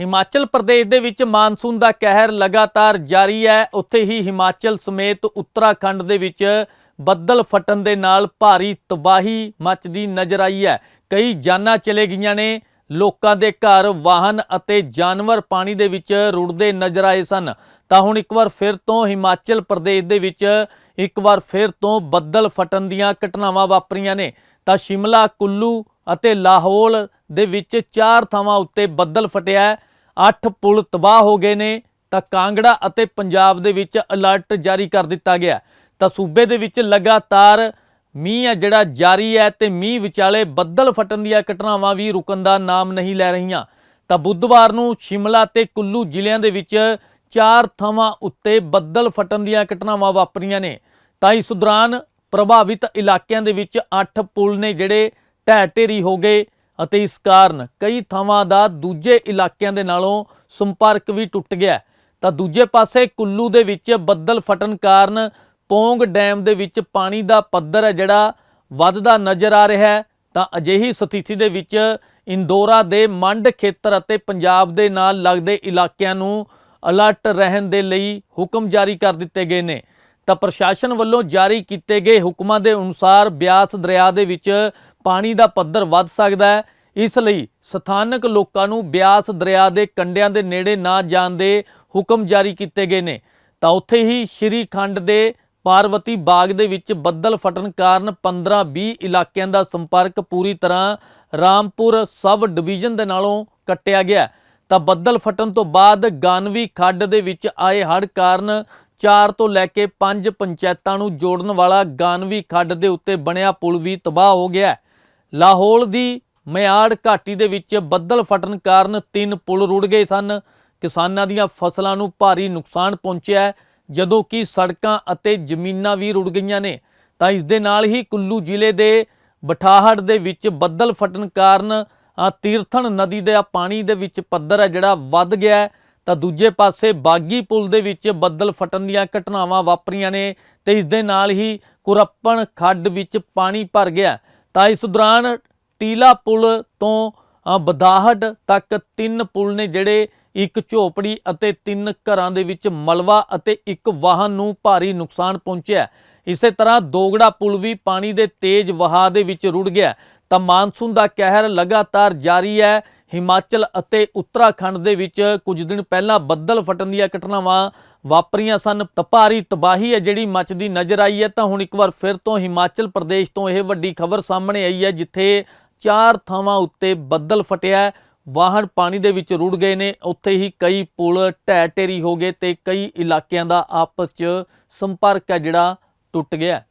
ਹਿਮਾਚਲ ਪ੍ਰਦੇਸ਼ ਦੇ ਵਿੱਚ ਮਾਨਸੂਨ ਦਾ ਕਹਿਰ ਲਗਾਤਾਰ ਜਾਰੀ ਹੈ। ਉੱਥੇ ਹੀ ਹਿਮਾਚਲ ਸਮੇਤ ਉੱਤਰਾਖੰਡ ਦੇ ਵਿੱਚ ਬੱਦਲ ਫਟਣ ਦੇ ਨਾਲ ਭਾਰੀ ਤਬਾਹੀ ਮਚਦੀ ਨਜ਼ਰ ਆਈ ਹੈ। ਕਈ ਜਾਨਾਂ ਚਲੇ ਗਈਆਂ ਨੇ। ਲੋਕਾਂ ਦੇ ਘਰ ਵਾਹਨ ਅਤੇ ਜਾਨਵਰ ਪਾਣੀ ਦੇ ਵਿੱਚ ਰੁੜਦੇ ਨਜ਼ਰ ਆਏ ਸਨ। ਤਾਂ ਹੁਣ ਇੱਕ ਵਾਰ ਫਿਰ ਤੋਂ ਹਿਮਾਚਲ ਪ੍ਰਦੇਸ਼ ਦੇ ਵਿੱਚ ਇੱਕ ਵਾਰ ਫਿਰ ਤੋਂ ਬੱਦਲ ਫਟਣ ਦੀਆਂ ਘਟਨਾਵਾਂ ਵਾਪਰੀਆਂ ਨੇ। ਤਾਂ ਸ਼ਿਮਲਾ, ਕੁੱਲੂ ਅਤੇ ਲਾਹੌਲ ਦੇ ਵਿੱਚ ਚਾਰ ਥਾਵਾਂ ਉੱਤੇ ਬੱਦਲ ਫਟਿਆ ਹੈ। ਅੱਠ ਪੁਲ ਤਬਾਹ ਹੋ ਗਏ ਨੇ, ਤਾਂ ਕਾਂਗੜਾ ਅਤੇ ਪੰਜਾਬ ਦੇ ਵਿੱਚ ਅਲਰਟ ਜਾਰੀ ਕਰ ਦਿੱਤਾ ਗਿਆ ਤਾਂ ਸੂਬੇ ਦੇ ਵਿੱਚ ਲਗਾਤਾਰ ਮੀਂਹ ਹੈ ਜਿਹੜਾ ਜਾਰੀ ਹੈ ਤੇ ਮੀਂਹ ਵਿਚਾਲੇ ਬੱਦਲ ਫਟਣ ਦੀਆਂ ਘਟਨਾਵਾਂ ਵੀ ਰੁਕਣ ਦਾ ਨਾਮ ਨਹੀਂ ਲੈ ਰਹੀਆਂ ਤਾਂ ਬੁੱਧਵਾਰ ਨੂੰ ਸ਼ਿਮਲਾ ਤੇ ਕੁੱਲੂ ਜ਼ਿਲ੍ਹਿਆਂ ਦੇ ਵਿੱਚ ਚਾਰ ਥਾਵਾਂ ਉੱਤੇ ਬੱਦਲ ਫਟਣ ਦੀਆਂ ਘਟਨਾਵਾਂ ਵਾਪਰੀਆਂ ਨੇ ਤਾਂ ਇਸ ਦੌਰਾਨ ਪ੍ਰਭਾਵਿਤ ਇਲਾਕਿਆਂ ਦੇ ਵਿੱਚ 8 ਪੁਲ ਨੇ ਜਿਹੜੇ ਢਹਿ ਢੇਰੀ ਹੋ ਗਏ ਅਤੇ ਇਸ ਕਾਰਨ ਕਈ ਥਾਵਾਂ ਦਾ ਦੂਜੇ ਇਲਾਕਿਆਂ ਦੇ ਨਾਲੋਂ ਸੰਪਰਕ ਵੀ ਟੁੱਟ ਗਿਆ ਤਾਂ ਦੂਜੇ ਪਾਸੇ ਕੁੱਲੂ ਦੇ ਵਿੱਚ ਬੱਦਲ ਫਟਣ ਕਾਰਨ ਪੌਂਗ ਡੈਮ ਦੇ ਵਿੱਚ ਪਾਣੀ ਦਾ ਪੱਧਰ ਹੈ ਜਿਹੜਾ ਵੱਧਦਾ ਨਜ਼ਰ ਆ ਰਿਹਾ ਹੈ। ਤਾਂ ਅਜਿਹੀ ਸਥਿਤੀ ਦੇ ਵਿੱਚ ਇੰਦੋਰਾ ਦੇ ਮੰਡ ਖੇਤਰ ਅਤੇ ਪੰਜਾਬ ਦੇ ਨਾਲ ਲੱਗਦੇ ਇਲਾਕਿਆਂ ਨੂੰ ਅਲਰਟ ਰਹਿਣ ਦੇ ਲਈ ਹੁਕਮ ਜਾਰੀ ਕਰ ਦਿੱਤੇ ਗਏ ਨੇ। ਤਾਂ ਪ੍ਰਸ਼ਾਸਨ ਵੱਲੋਂ ਜਾਰੀ ਕੀਤੇ ਗਏ ਹੁਕਮਾਂ ਦੇ ਅਨੁਸਾਰ ਬਿਆਸ ਦਰਿਆ ਦੇ ਵਿੱਚ ਪਾਣੀ ਦਾ ਪੱਧਰ ਵੱਧ ਸਕਦਾ ਹੈ। ਇਸ ਲਈ ਸਥਾਨਕ ਲੋਕਾਂ ਨੂੰ ਬਿਆਸ ਦਰਿਆ ਦੇ ਕੰਢਿਆਂ ਦੇ ਨੇੜੇ ਨਾ ਜਾਣ ਦੇ ਹੁਕਮ ਜਾਰੀ ਕੀਤੇ ਗਏ ਨੇ। ਤਾਂ ਉੱਥੇ ਹੀ ਸ਼੍ਰੀ ਖੰਡ ਦੇ ਪਾਰਵਤੀ ਬਾਗ ਦੇ ਵਿੱਚ ਬੱਦਲ ਫਟਣ ਕਾਰਨ 15-20 ਇਲਾਕਿਆਂ ਦਾ ਸੰਪਰਕ ਪੂਰੀ ਤਰ੍ਹਾਂ ਰਾਮਪੁਰ ਸਬ ਡਿਵੀਜ਼ਨ ਦੇ ਨਾਲੋਂ ਕੱਟਿਆ ਗਿਆ। ਤਾਂ ਬੱਦਲ ਫਟਣ ਤੋਂ ਬਾਅਦ ਗਾਨਵੀ ਖੱਡ ਦੇ ਵਿੱਚ ਆਏ ਹੜ੍ਹ ਕਾਰਨ 4 ਤੋਂ ਲੈ ਕੇ 5 ਪੰਚਾਇਤਾਂ ਨੂੰ ਜੋੜਨ ਵਾਲਾ ਗਾਨਵੀ ਖੱਡ ਦੇ ਉੱਤੇ ਬਣਿਆ ਪੁਲ ਵੀ ਤਬਾਹ ਹੋ ਗਿਆ ਲਾਹੌਲ ਦੀ ਮਿਆੜ ਘਾਟੀ ਦੇ ਵਿੱਚ ਬੱਦਲ ਫਟਣ ਕਾਰਨ ਤਿੰਨ ਪੁਲ ਰੁੜ ਗਏ ਸਨ। ਕਿਸਾਨਾਂ ਦੀਆਂ ਫਸਲਾਂ ਨੂੰ ਭਾਰੀ ਨੁਕਸਾਨ ਪਹੁੰਚਿਆ ਜਦੋਂ ਕਿ ਸੜਕਾਂ ਅਤੇ ਜ਼ਮੀਨਾਂ ਵੀ ਰੁੜ ਗਈਆਂ ਨੇ। ਤਾਂ ਇਸ ਦੇ ਨਾਲ ਹੀ ਕੁੱਲੂ ਜ਼ਿਲ੍ਹੇ ਦੇ ਬਠਾਹੜ ਦੇ ਵਿੱਚ ਬੱਦਲ ਫਟਣ ਕਾਰਨ ਤੀਰਥਣ ਨਦੀ ਦੇ ਪਾਣੀ ਦੇ ਵਿੱਚ ਪੱਧਰ ਹੈ ਜਿਹੜਾ ਵੱਧ ਗਿਆ ਤਾਂ ਦੂਜੇ ਪਾਸੇ ਬਾਗੀ ਪੁਲ ਦੇ ਵਿੱਚ ਬੱਦਲ ਫਟਣ ਦੀਆਂ ਘਟਨਾਵਾਂ ਵਾਪਰੀਆਂ ਨੇ ਤੇ ਇਸ ਦੇ ਨਾਲ ਹੀ ਕੁਰੱਪਣ ਖੱਡ ਵਿੱਚ ਪਾਣੀ ਭਰ ਗਿਆ ਤਾਂ ਇਸ ਦੌਰਾਨ ਟੀਲਾ ਪੁਲ ਤੋਂ ਅ, ਬਦਾਹਟ ਤੱਕ ਤਿੰਨ ਪੁਲ ਨੇ ਜਿਹੜੇ ਇੱਕ ਝੋਪੜੀ ਅਤੇ ਤਿੰਨ ਘਰਾਂ ਦੇ ਵਿੱਚ ਮਲਵਾ ਅਤੇ ਇੱਕ ਵਾਹਨ ਨੂੰ ਭਾਰੀ ਨੁਕਸਾਨ ਪਹੁੰਚਿਆ। ਇਸੇ ਤਰ੍ਹਾਂ ਦੋਗੜਾ ਪੁਲ ਵੀ ਪਾਣੀ ਦੇ ਤੇਜ਼ ਵਹਾਅ ਦੇ ਵਿੱਚ ਰੁੜ ਗਿਆ। ਤਾਂ ਮਾਨਸੂਨ ਦਾ ਕਹਿਰ ਲਗਾਤਾਰ ਜਾਰੀ ਹੈ। ਹਿਮਾਚਲ ਅਤੇ ਉੱਤਰਾਖੰਡ ਦੇ ਵਿੱਚ ਕੁਝ ਦਿਨ ਪਹਿਲਾਂ ਬੱਦਲ ਫਟਣ ਦੀਆਂ ਘਟਨਾਵਾਂ ਵਾਪਰੀਆਂ ਸਨ। ਤਾਂ ਭਾਰੀ ਤਬਾਹੀ ਹੈ ਜਿਹੜੀ ਮੱਚਦੀ ਨਜ਼ਰ ਆਈ ਹੈ। ਤਾਂ ਹੁਣ ਇੱਕ ਵਾਰ ਫਿਰ ਤੋਂ ਹਿਮਾਚਲ ਪ੍ਰਦੇਸ਼ ਤੋਂ ਇਹ ਵੱਡੀ ਖਬਰ ਸਾਹਮਣੇ ਆਈ ਹੈ, ਜਿੱਥੇ ਚਾਰ ਥਾਵਾਂ ਉੱਤੇ ਬੱਦਲ ਫਟਿਆ ਵਾਹਨ ਪਾਣੀ ਦੇ ਵਿੱਚ ਰੁੜ ਗਏ ਨੇ। ਉੱਥੇ ਹੀ ਕਈ ਪੁਲ ਢਹਿ ਢੇਰੀ ਹੋ ਗਏ ਤੇ ਕਈ ਇਲਾਕਿਆਂ ਦਾ ਆਪਸ 'ਚ ਸੰਪਰਕ ਹੈ ਜਿਹੜਾ ਟੁੱਟ ਗਿਆ